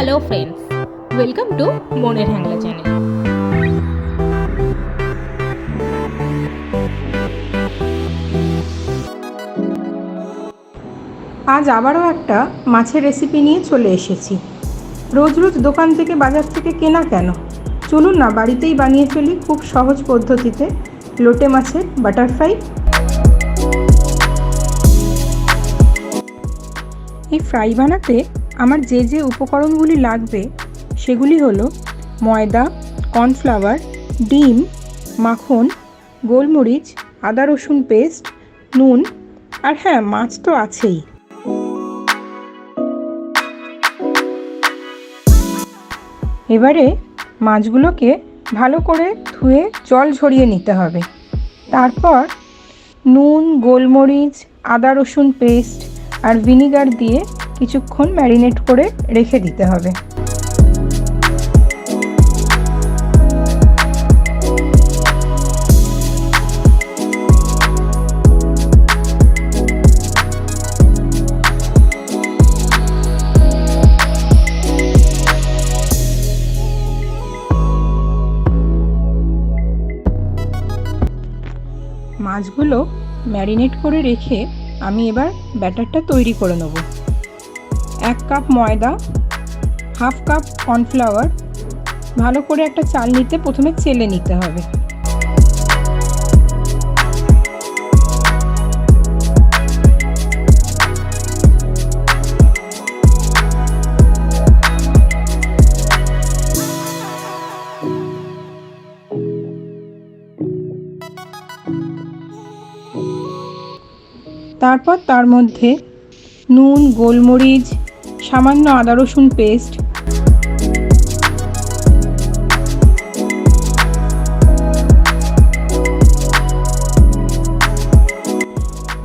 Hello friends welcome to মনের হ্যাংলা channel আজ আবারও একটা মাছের রেসিপি নিয়ে চলে এসেছি। রোজ রোজ দোকান থেকে বাজার থেকে কেনা কেন? চলুন না, বাড়িতেই বানিয়ে ফেলি খুব সহজ পদ্ধতিতে লোটে মাছের বাটার ফ্রাই এই ফ্রাই বানাতে আমার যে যে উপকরণগুলি লাগবে, সেগুলি হলো ময়দা, কর্নফ্লাওয়ার, ডিম, মাখন, গোলমরিচ, আদা রসুন পেস্ট, নুন, আর হ্যাঁ মাছ তো আছেই। এবারে মাছগুলোকে ভালো করে ধুয়ে জল ঝরিয়ে নিতে হবে। তারপর নুন, গোলমরিচ, আদা রসুন পেস্ট আর ভিনিগার দিয়ে কিছুক্ষণ ম্যারিনেট করে রেখে দিতে হবে। মাছগুলো ম্যারিনেট করে রেখে আমি এবার ব্যাটারটা তৈরি করে নেব। এক কাপ ময়দা, হাফ কাপ কর্নফ্লাওয়ার, ভালো করে একটা চাল নিতে প্রথমে চেলে নিতে হবে। তারপর তার মধ্যে নুন, গোলমরিচ সামান্য আদা, রসুন পেস্ট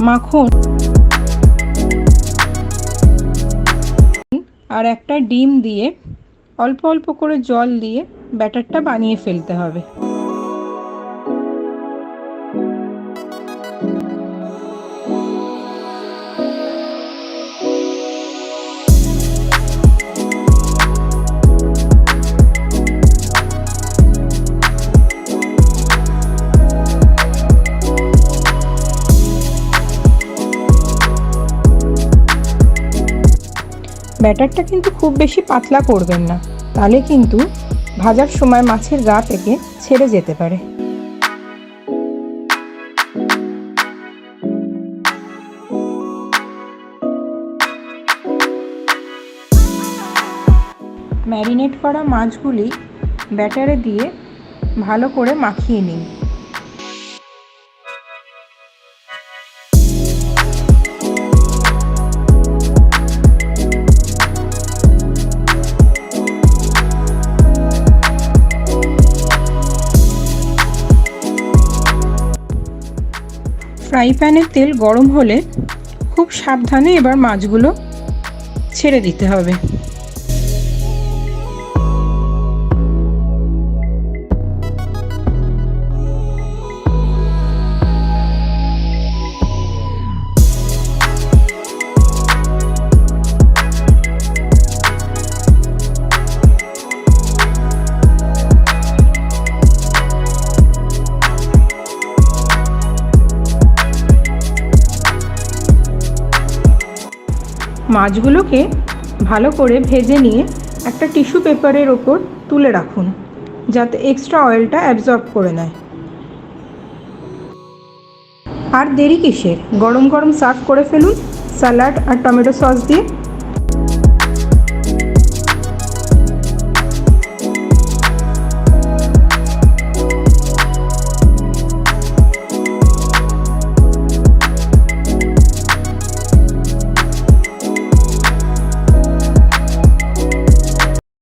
মাখন। আর একটা ডিম দিয়ে অল্প অল্প করে জল দিয়ে ব্যাটারটা বানিয়ে ফেলতে হবে। ব্যাটারটা কিন্তু খুব বেশি পাতলা করবেন না। তাহলে কিন্তু ভাজার সময় মাছের গা থেকে ছেড়ে যেতে পারে। ম্যারিনেট করা মাছগুলি ব্যাটারে দিয়ে ভালো করে মাখিয়ে নিন। ফ্রাই প্যানের তেল গরম হলে খুব সাবধানে এবার মাছগুলো ছেড়ে দিতে হবে। মাছগুলোকে ভালো করে ভেজে নিয়ে একটা টিস্যু পেপারের ওপর তুলে রাখুন, যাতে এক্সট্রা অয়েলটা অ্যাবজর্ব করে নেয়। আর দেরি কিসের? গরম গরম সার্ভ করে ফেলুন, স্যালাড আর টমেটো সস দিয়ে।